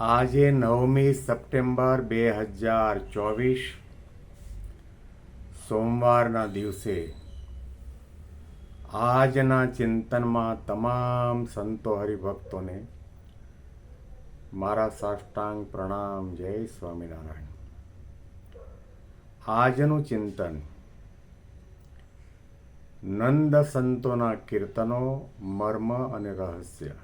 આજે નવમી સપ્ટેમ્બર બે હજાર ચોવીસ, સોમવારના દિવસે આજના ચિંતનમાં તમામ સંતો હરિભક્તોને મારા સાષ્ટાંગ પ્રણામ, જય સ્વામિનારાયણ. આજનું ચિંતન નંદ સંતોના કીર્તનો, મર્મ અને રહસ્ય.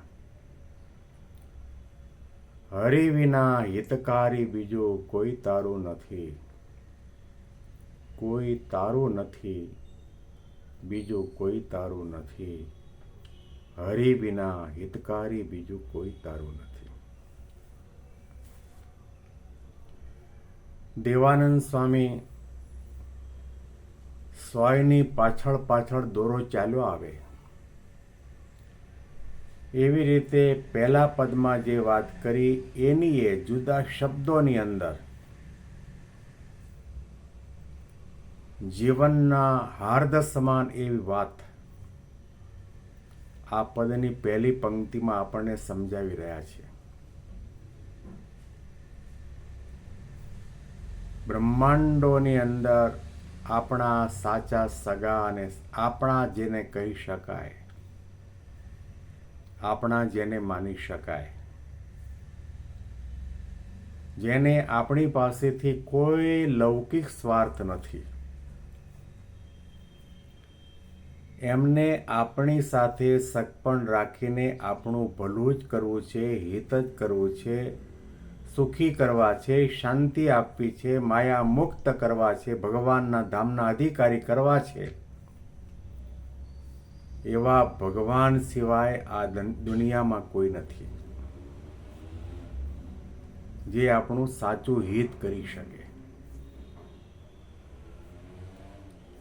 હરિ વિના હિતકારી બીજું કોઈ તારું નથી. કોઈ તારું નથી, બીજું કોઈ તારું નથી. હરિ વિના હિતકારી બીજું કોઈ તારું નથી. દેવાનંદ સ્વામી સ્વાયની પાછળ પાછળ દોરો ચાલ્યો આવે. એવી રીતે પહેલા પદમાં જે વાત કરી, એની એ જુદા શબ્દોની અંદર જીવનના હાર્દ સમાન એવી વાત આ પદની પહેલી પંક્તિમાં આપણને સમજાવી રહ્યા છે. બ્રહ્માંડોની અંદર આપણા સાચા સગા અને આપણા જેને કહી શકાય આપણા જેને માની શકાય. જેને આપણી પાસેથી કોઈ લૌકિક સ્વાર્થ નથી. એમને આપણી સાથે સગપણ રાખીને આપણું ભલું જ કરવું છે, હિત જ કરવું છે, સુખી કરવા છે, શાંતિ આપવી છે, માયા મુક્ત કરવા છે, ભગવાનના ધામના અધિકારી કરવા છે. એવા ભગવાન સિવાય આ દુનિયામાં કોઈ નથી. જે આપણું સાચું હિત કરી શકે.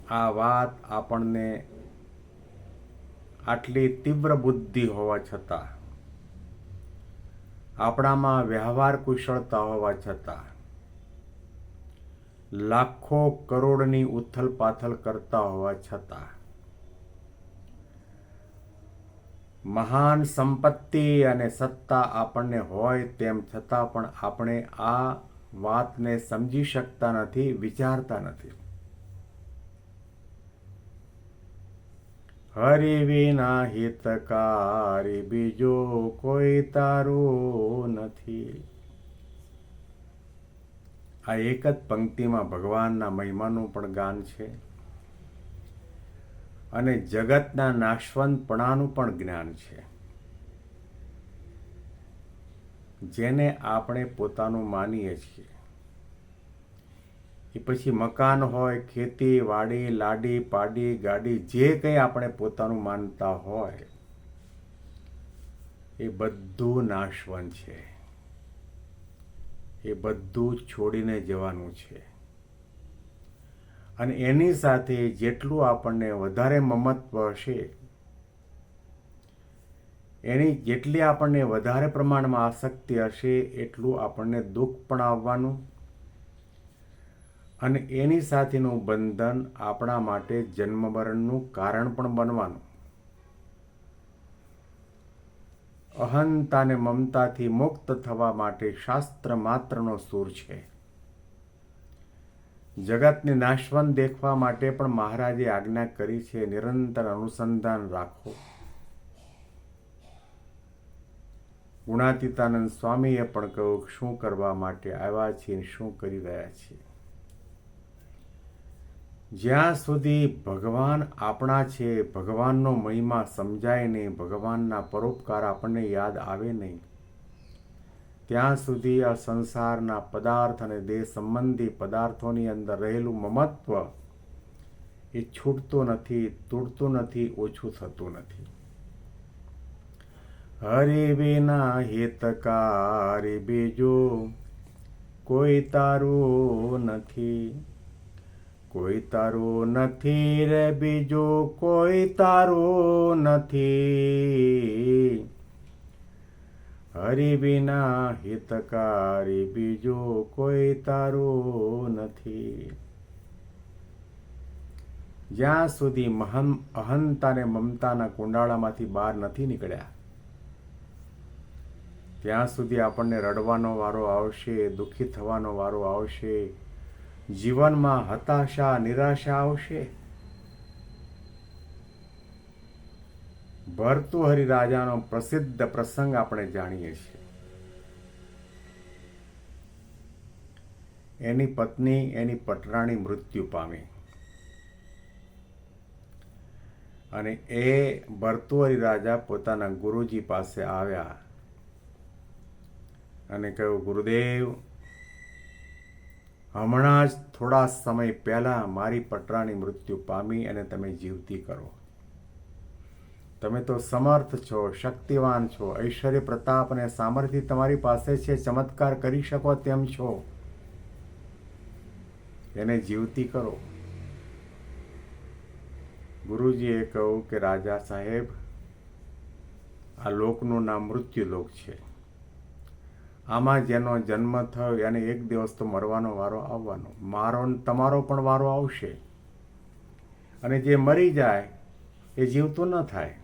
આ વાત આપણને આટલી તીવ્ર બુદ્ધિ હોવા છતાં, આપણામાં વ્યવહાર કુશળતા હોવા છતાં, લાખો કરોડની ઉથલ પાથલ કરતા હોવા છતાં મહાન સંપત્તિ અને સત્તા આપણને હોય તેમ છતાં પણ આપણે આ વાતને સમજી શકતા નથી, વિચારતા નથી. હરિ વિના હિતકારી બીજો કોઈ તારું નથી. આ એક જ પંક્તિમાં ભગવાનના મહિમાનું પણ ગાન છે. અને જગતના નાશવંતપણાનું પણ જ્ઞાન છે. જેને આપણે પોતાનું માનીએ છીએ. એ પછી મકાન હોય, ખેતી, વાડી, લાડી, પાડી, ગાડી, જે કંઈ આપણે પોતાનું માનતા હોય, એ બધું નાશવંત છે. એ બધું છોડીને જવાનું છે. અને એની સાથે જેટલું આપણને વધારે મમત્વ હશે એની જેટલી આપણને વધારે પ્રમાણમાં આસક્તિ હશે, એટલું આપણને દુઃખ પણ આવવાનું. અને એની સાથેનું બંધન આપણા માટે જન્મમરણનું કારણ પણ બનવાનું. અહંતા અને મમતાથી મુક્ત થવા માટે શાસ્ત્ર માત્રનો સૂર છે. જગતને નાશવંત દેખવા માટે પણ મહારાજે આજ્ઞા કરી છે, નિરંતર અનુસંધાન રાખો. ગુણાતીતાનંદ સ્વામીએ પણ કહ્યું શું કરવા માટે આવ્યા છીએ શું કરી રહ્યા છીએ. જ્યાં સુધી ભગવાન આપણા છે, ભગવાનનો મહિમા સમજાય નહીં, ભગવાનના પરોપકાર આપણને યાદ આવે નહીં ત્યાં સુધી આ સંસારના પદાર્થ અને દેહ સંબંધી પદાર્થોની અંદર રહેલું મમત્વ એ છૂટતું નથી, તૂટતું નથી, ઓછું થતું નથી. હરે વિના હિતકારી બીજો કોઈ તારું નથી. કોઈ તારું નથી રે બીજો કોઈ તારું નથી. હરિ વિના હિતકારી બીજું કોઈ તારું નથી. જ્યાં સુધી મહન અહંતાને મમતાના કુંડાળામાંથી બહાર નથી નીકળ્યા, ત્યાં સુધી આપણને રડવાનો વારો આવશે, દુઃખી થવાનો વારો આવશે, જીવનમાં હતાશા, નિરાશા આવશે. ભરતુહરી રાજાનો પ્રસિદ્ધ પ્રસંગ આપણે જાણીએ છીએ. એની પત્ની, એની પટરાણી મૃત્યુ પામી. અને એ ભર્તુહરિ રાજા પોતાના ગુરુજી પાસે આવ્યા અને કહ્યું, ગુરુદેવ, હમણાં જ થોડા સમય પહેલા મારી પટરાણી મૃત્યુ પામી અને તમે જીવતી કરો. તમે તો સમર્થ છો, શક્તિવાન છો, ઐશ્વર્ય પ્રતાપ અને સામર્થ્ય તમારી પાસે છે, ચમત્કાર કરી શકો તેમ છો. એને જીવતી કરો. ગુરુજીએ કહ્યું કે, રાજા સાહેબ, આ લોકનું નામ મૃત્યુ લોક છે. આમાં જેનો જન્મ થયો, એને એક દિવસ તો મરવાનો વારો આવવાનો. મારો તમારો પણ વારો આવશે. અને જે મરી જાય, એ જીવતું ન થાય.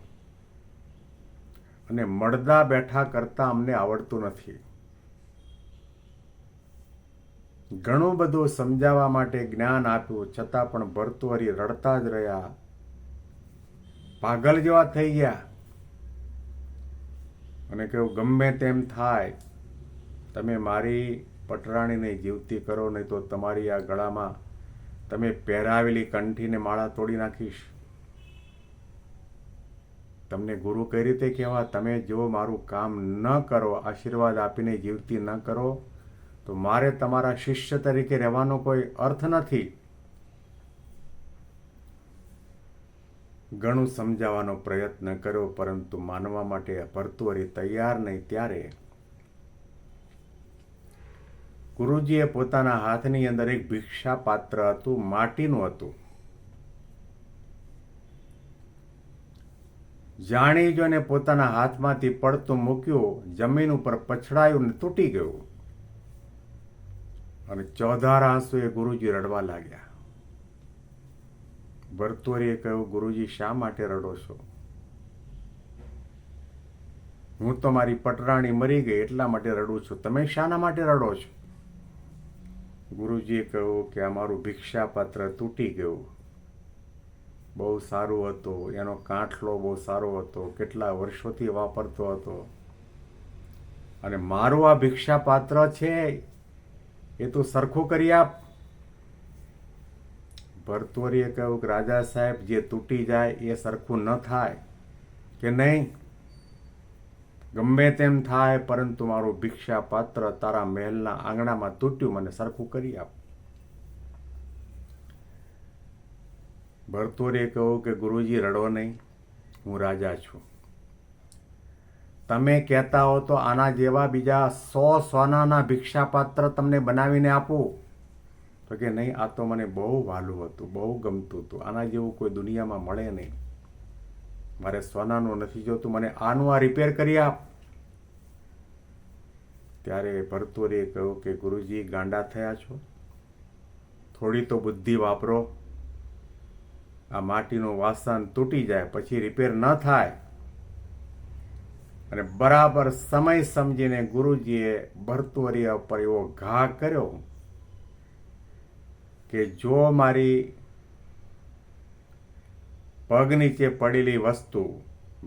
અને મળદા બેઠા કરતા અમને આવડતું નથી. ઘણું બધું સમજાવવા માટે જ્ઞાન આપ્યું, છતાં પણ ભરતુહરી રડતા જ રહ્યા. પાગલ જેવા થઈ ગયા. અને કહ્યું, ગમે તેમ થાય, તમે મારી પટરાણીને જીવતી કરો, નહીં તો તમારી આ ગળામાં તમે પહેરાવેલી કંઠીને માળા તોડી નાખીશ. તમને ગુરુ કઈ રીતે કહેવા? તમે જો મારું કામ ન કરો, આશીર્વાદ આપીને જીવતી ન કરો, તો મારે તમારા શિષ્ય તરીકે રહેવાનો કોઈ અર્થ નથી. ઘણું સમજાવવાનો પ્રયત્ન કર્યો, પરંતુ માનવા માટે ભરતુહરી તૈયાર નહીં. ત્યારે ગુરુજીએ પોતાના હાથની અંદર એક ભિક્ષા પાત્ર હતું, માટીનું હતું. જાણી જોઈને પોતાના હાથમાંથી પડતું મૂક્યું, જમીન ઉપર પછડાયું ને તૂટી ગયું. અને ચોધાર આંસુએ ગુરુજી રડવા લાગ્યા. ભરતોરીએ કહ્યું, ગુરુજી, શા માટે રડો છો? હું તો મારી પટરાણી મરી ગઈ, એટલા માટે રડું છું. તમે શાના માટે રડો છો? ગુરુજીએ કહ્યું કે અમારું ભિક્ષાપાત્ર તૂટી ગયું. બહુ સારું હતું, એનો કાંઠલો બહુ સારો હતો, કેટલા વર્ષોથી વાપરતો હતો. અને મારું આ ભિક્ષાપાત્ર છે, એ તું સરખું કરી આપ. ભરતોરીએ કહ્યું કે રાજા સાહેબ, જે તૂટી જાય એ સરખું ન થાય. કે નહીં? ગમે તેમ થાય, પરંતુ મારું ભિક્ષા પાત્ર તારા મહેલના આંગણામાં તૂટ્યું, મને સરખું કરી આપ. ભરતુરીએ કહ્યું કે ગુરુજી, રડો નહીં, હું રાજા છું. તમે કહેતા હો તો આના જેવા બીજા સો સોનાના ભિક્ષાપાત્ર તમને બનાવીને આપું. તો કે નહીં, આ તો મને બહુ વહાલું હતું, બહુ ગમતું હતું. આના જેવું કોઈ દુનિયામાં મળે નહીં. મારે સોનાનું નથી જોતું, મને આનું આ રિપેર કરી આપ. ત્યારે ભરતોરીએ કહ્યું કે ગુરુજી, ગાંડા થયા છો? થોડી તો બુદ્ધિ વાપરો. આ માટીનું વાસણ તૂટી જાય, પછી રિપેર ન થાય. અને બરાબર સમય સમજીને ગુરુજીએ ભરતુરીયા ઉપર એવો ઘા કર્યો કે જો મારી પગ નીચે પડેલી વસ્તુ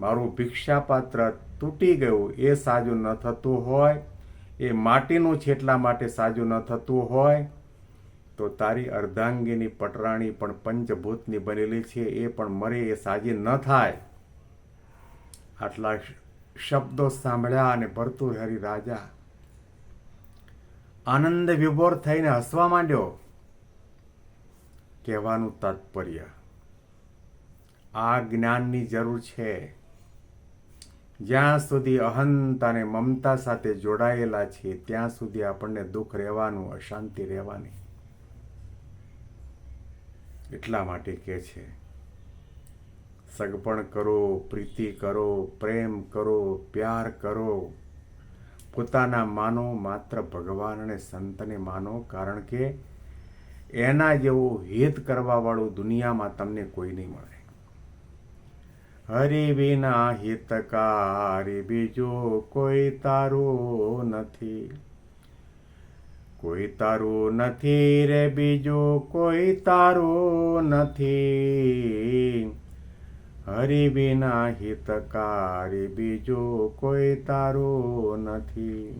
મારું ભિક્ષાપાત્ર તૂટી ગયું, એ સાજું ન થતું હોય, એ માટીનું છે એટલા માટે સાજું ન થતું હોય તો તારી અર્ધાંગીની પટરાણી પણ પંચભૂતની બનેલી છે, એ પણ મરે એ સાજી ન થાય. આટલા શબ્દો સાંભળ્યા અને ભરતુહરી રાજા આનંદ વિભોર થઈને હસવા માંડ્યો. કહેવાનું તાત્પર્ય, આ જ્ઞાનની જરૂર છે. જ્યાં સુધી અહંત અને મમતા સાથે જોડાયેલા છે, ત્યાં સુધી આપણને દુઃખ રહેવાનું, અશાંતિ રહેવાની. એટલા માટે કહે છે. સગપણ કરો, પ્રીતિ કરો, પ્રેમ કરો, પ્યાર કરો. પોતાના માનો માત્ર ભગવાન અને સંતને માનો કારણ કે એના જેવું હિત કરવાવાળું દુનિયામાં તમને કોઈ નહીં મળે. હરિ વિના હિતકારી બીજો કોઈ તારું નથી. કોઈ તારું નથી રે બીજું, કોઈ તારું નથી. હરિ વિના હિતકારી બીજું, કોઈ તારું નથી.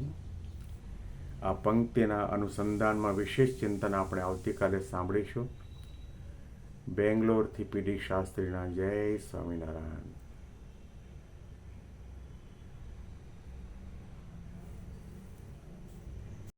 આ પંક્તિના અનુસંધાનમાં વિશેષ ચિંતન આપણે આવતીકાલે સાંભળીશું. બેંગ્લોરથી પીડી શાસ્ત્રીના જય સ્વામિનારાયણ.